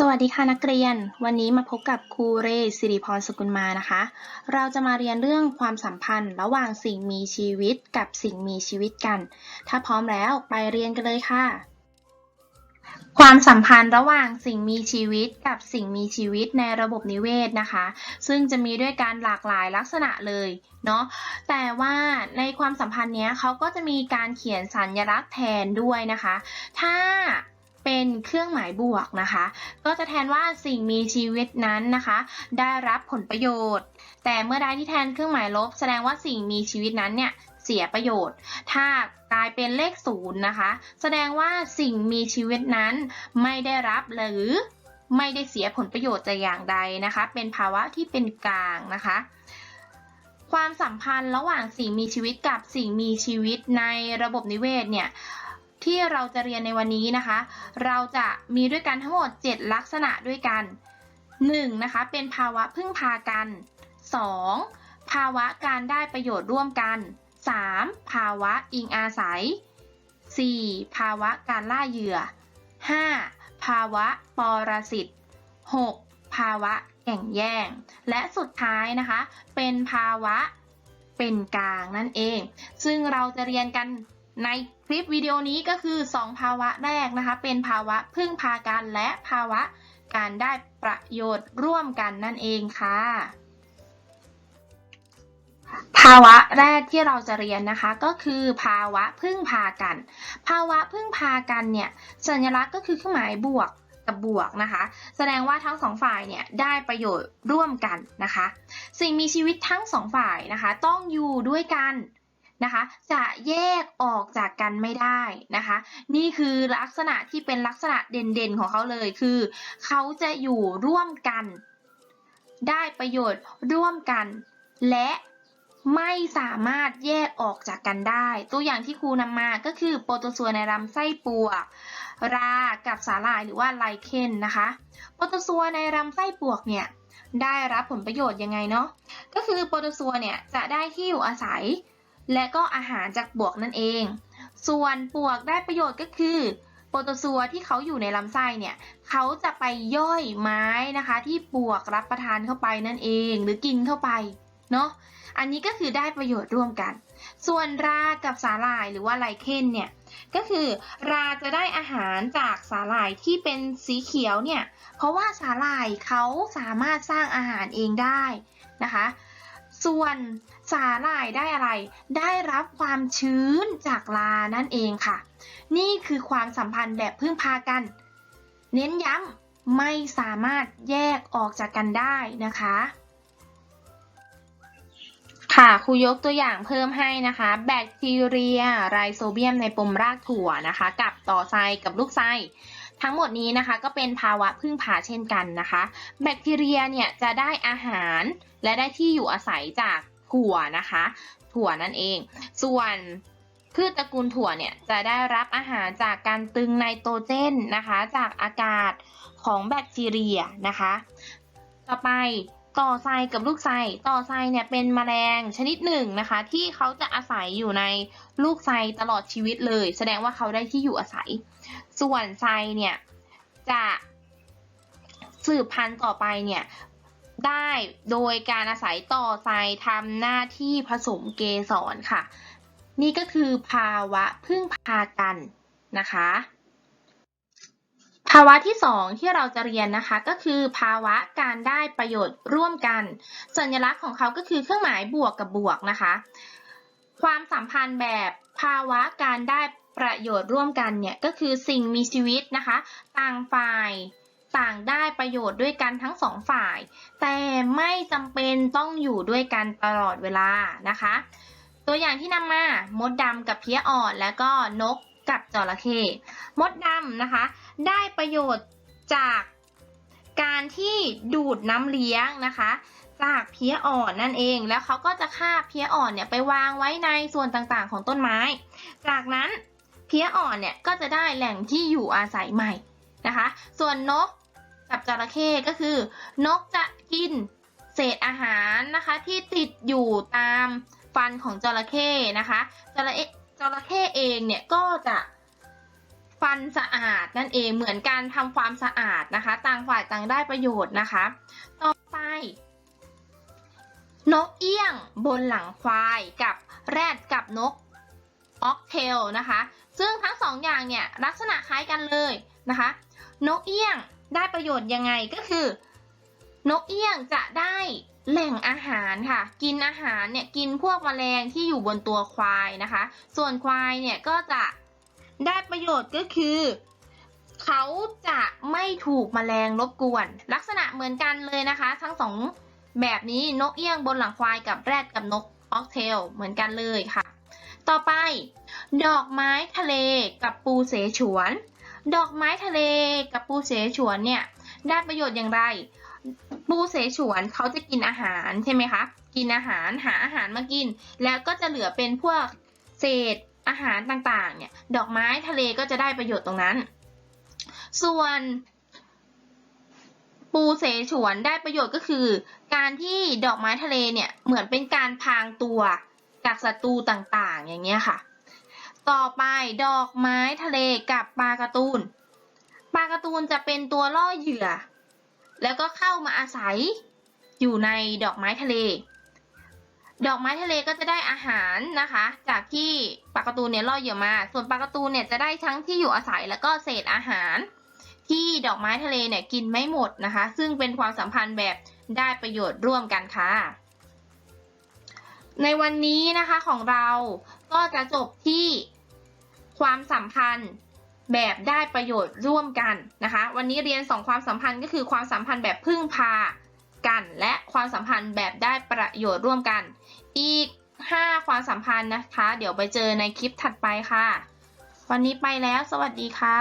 สวัสดีค่ะนักเรียน วันนี้มาพบกับครูเรศิริพรสกุลมานะคะ เราจะมาเรียนเรื่องความสัมพันธ์ระหว่างสิ่งมีชีวิตกับสิ่งมีชีวิตกัน ถ้าพร้อมแล้วไปเรียนกันเลยค่ะ ความสัมพันธ์ระหว่างสิ่งมีชีวิตกับสิ่งมีชีวิตในระบบนิเวศนะคะ ซึ่งจะมีด้วยการหลากหลายลักษณะเลยเนาะแต่ว่าในความสัมพันธ์เนี้ยเขาก็จะมีการเขียนสัญลักษณ์แทนด้วยนะคะ ถ้า เป็นเครื่องหมายบวกนะคะ ก็จะแทนว่าสิ่งมีชีวิตนั้นนะคะ ได้รับผลประโยชน์ แต่เมื่อใดที่แทนเครื่องหมายลบ แสดงว่าสิ่งมีชีวิตนั้นเนี่ยเสียประโยชน์ ถ้ากลายเป็นเลขศูนย์นะคะ แสดงว่าสิ่งมีชีวิตนั้นไม่ได้รับหรือไม่ได้เสียผลประโยชน์แต่อย่างใดนะคะ เป็นภาวะที่เป็นกลางนะคะ ความสัมพันธ์ระหว่างสิ่งมีชีวิตกับสิ่งมีชีวิตในระบบนิเวศเนี่ย ที่เราจะเรียนในวันนี้นะคะ เราจะมีด้วยกันทั้งหมด 7 ลักษณะด้วยกัน 1. นะคะ เป็นภาวะพึ่งพากัน 2. ภาวะการได้ประโยชน์ร่วมกัน 3. ภาวะอิงอาศัย 4. ภาวะการล่าเหยื่อ 5. ภาวะปรสิต 6. ภาวะแข่งแย่ง และสุดท้ายนะคะ เป็นภาวะเป็นกลางนั่นเอง ซึ่งเราจะเรียนกัน ในคลิปวิดีโอนี้ก็คือ 2 ภาวะแรกนะคะ เป็นภาวะพึ่งพากันและภาวะการได้ประโยชน์ร่วมกันนั่นเองค่ะ ภาวะแรกที่เราจะเรียนนะคะก็คือภาวะพึ่งพากัน ภาวะพึ่งพากันเนี่ยสัญลักษณ์ก็คือเครื่องหมายบวกกับบวกนะคะ แสดงว่าทั้งสองฝ่ายเนี่ยได้ประโยชน์ร่วมกันนะคะ สิ่งมีชีวิตทั้งสองฝ่ายนะคะ ต้องอยู่ด้วยกัน นะคะ จะแยกออกจากกันไม่ได้นะคะ นี่คือลักษณะที่เป็นลักษณะเด่นๆของเขาเลยคือ เขาจะอยู่ร่วมกัน ได้ประโยชน์ร่วมกัน และไม่สามารถแยกออกจากกันได้ ตัวอย่างที่ครูนำมาก็คือโปรโตซัวในลำไส้ปวก รากับสาหร่ายหรือว่าไลเคนนะคะ โปรโตซัวในลำไส้ปวกเนี่ยได้รับผลประโยชน์ยังไงเนาะ ก็คือโปรโตซัวเนี่ยจะได้ที่อยู่อาศัย และก็อาหารจากปวกนั่นเอง ส่วนปวกได้ประโยชน์ก็คือโปรโตซัวที่เขาอยู่ในลำไส้เนี่ยเขาจะไปย่อยไม้นะคะ ที่ปวกรับประทานเข้าไปนั่นเอง หรือกินเข้าไปเนาะอันนี้ก็คือได้ประโยชน์ร่วมกัน ส่วนรากับสาหร่ายหรือว่าไลเคนเนี่ยก็คือราจะได้อาหารจากสาหร่ายที่เป็นสีเขียวเนี่ยเพราะว่าสาหร่ายเขาสามารถสร้างอาหารเองได้นะคะ ส่วนสาหร่ายได้อะไร ได้รับความชื้นจากลานั่นเองค่ะ นี่คือความสัมพันธ์แบบพึ่งพากัน เน้นย้ำไม่สามารถแยกออกจากกันได้นะคะ ค่ะครูยกตัวอย่างเพิ่มให้นะคะ แบคทีเรียไรโซเบียมในปมรากถั่วนะคะ กับต่อไซกับลูกไซ ทั้งหมดนี้นะคะก็เป็นภาวะพึ่งพาเช่นกันนะคะ แบคทีเรียเนี่ยจะได้อาหารและได้ที่อยู่อาศัยจากถั่วนะคะ ถั่วนั่นเอง ส่วนพืชตระกูลถั่วเนี่ยจะได้รับอาหารจากการตึงไนโตรเจนนะคะ จากอากาศของแบคทีเรียนะคะ ต่อไป ต่อไซกับลูกไซต่อไซเนี่ยเป็นแมลงชนิดหนึ่งนะคะ ที่เขาจะอาศัยอยู่ในลูกไซตลอดชีวิตเลย แสดงว่าเขาได้ที่อยู่อาศัย ส่วนไซเนี่ยจะสืบพันธุ์ต่อไปเนี่ยได้โดยการอาศัยต่อไซทำหน้าที่ผสมเกสรค่ะ นี่ก็คือภาวะพึ่งพากันนะคะาวะที่ 2 ที่เราจะเรียนนะคะก็คือภาวะการได้ประโยชน์ร่วมกัน สัญลักษณ์ของเขาก็คือเครื่องหมายบวกกับบวกนะคะ ความสัมพันธ์แบบภาวะการได้ประโยชน์ร่วมกันเนี่ยก็คือสิ่งมีชีวิตนะคะ ต่างฝ่ายต่างได้ประโยชน์ด้วยกันทั้งสองฝ่าย แต่ไม่จำเป็นต้องอยู่ด้วยกันตลอดเวลานะคะ ตัวอย่างที่นำมามดดำกับเพี้ยอ่อนแล้วก็นก กับจระเข้มดดำนะคะ ได้ประโยชน์จากการที่ดูดน้ำเลี้ยงนะคะ จากเพี้ยอ่อนนั่นเองแล้วเขาก็จะฆ่าเพี้ยอ่อนเนี่ยไปวางไว้ในส่วนต่างๆ ของต้นไม้ จากนั้นเพี้ยอ่อนเนี่ยก็จะได้แหล่งที่อยู่อาศัยใหม่นะคะ ส่วนนกกับจระเข้ก็คือ นกจะกินเศษอาหารนะคะที่ติดอยู่ตามฟันของจระเข้นะคะจระเอ จระเข้เองเนี่ยก็จะฟันสะอาดนั่นเองเหมือนการทำความสะอาดนะคะ ต่างฝ่ายต่างได้ประโยชน์นะคะ ต่อไป นกเอี้ยงบนหลังควายกับแรดกับนกออกเทลนะคะ ซึ่งทั้งสองอย่างเนี่ยลักษณะคล้ายกันเลยนะคะ นกเอี้ยงได้ประโยชน์ยังไงก็คือ นกเอี้ยงจะได้ แหล่งอาหารค่ะ กินอาหารเนี่ยกินพวกแมลงที่อยู่บนตัวควายนะคะ ส่วนควายเนี่ยก็จะได้ประโยชน์ก็คือ เขาจะไม่ถูกแมลงรบกวน ลักษณะเหมือนกันเลยนะคะ ทั้งสองแบบนี้นกเอี้ยงบนหลังควายกับแรดกับนกออกเทลเหมือนกันเลยค่ะ ต่อไป ดอกไม้ทะเลกับปูเสฉวน ดอกไม้ทะเลกับปูเสฉวนเนี่ยได้ประโยชน์อย่างไร ปูเสฉวนเขาจะกินอาหารใช่ไหมคะ กินอาหารหาอาหารมากิน แล้วก็จะเหลือเป็นพวกเศษอาหารต่างๆ เนี่ย ดอกไม้ทะเลก็จะได้ประโยชน์ตรงนั้น ส่วนปูเสฉวนได้ประโยชน์ก็คือ การที่ดอกไม้ทะเลเนี่ยเหมือนเป็นการพรางตัวจากศัตรูต่างๆ อย่างเงี้ยค่ะ ต่อไปดอกไม้ทะเลกับปลาการ์ตูน ปลาการ์ตูนจะเป็นตัวล่อเหยื่อ แล้วก็เข้ามาอาศัยอยู่ในดอกไม้ทะเล ดอกไม้ทะเลก็จะได้อาหารนะคะ จากที่ปลากร์ตูนเนี่ยล่อเหยื่อมา ส่วนปลากร์ตูนเนี่ยจะได้ทั้งที่อยู่อาศัยแล้วก็เศษอาหาร ที่ดอกไม้ทะเลเนี่ยกินไม่หมดนะคะ ซึ่งเป็นความสัมพันธ์แบบได้ประโยชน์ร่วมกันค่ะ ในวันนี้นะคะของเราก็จะจบที่ความสัมพันธ์ แบบได้ประโยชน์ร่วมกันนะคะ วันนี้เรียนสองความสัมพันธ์ก็คือความสัมพันธ์แบบพึ่งพากัน และความสัมพันธ์แบบได้ประโยชน์ร่วมกัน อีก 5 ความสัมพันธ์นะคะ เดี๋ยวไปเจอในคลิปถัดไปค่ะ วันนี้ไปแล้วสวัสดีค่ะ